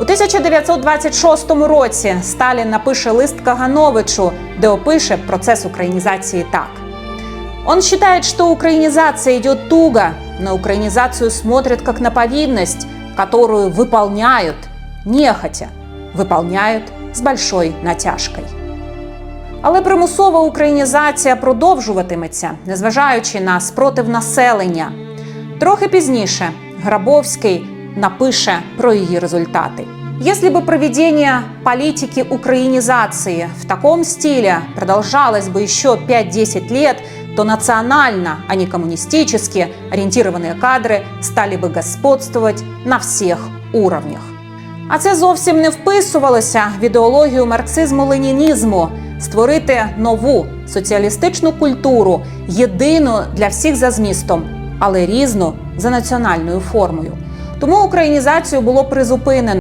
У 1926 році Сталін напише лист Кагановичу, де опише процес українізації так. Он считает, что украинизация идет туго, на украинизацию смотрят как на повинность, которую выполняют нехотя, выполняют з большой натяжкою. Але примусова українізація продовжуватиметься, незважаючи на спротив населення. Трохи пізніше Грабовський напише про її результати. Если бы проведение политики украинизации в таком стиле продолжалось бы еще 5-10 лет, то национально, а не коммунистически ориентированные кадры стали бы господствовать на всіх уровнях. А це зовсім не вписувалося в ідеологію марксизму-ленінізму створити нову соціалістичну культуру, єдину для всіх за змістом, але різну за національною формою. Тому українізацію було призупинено.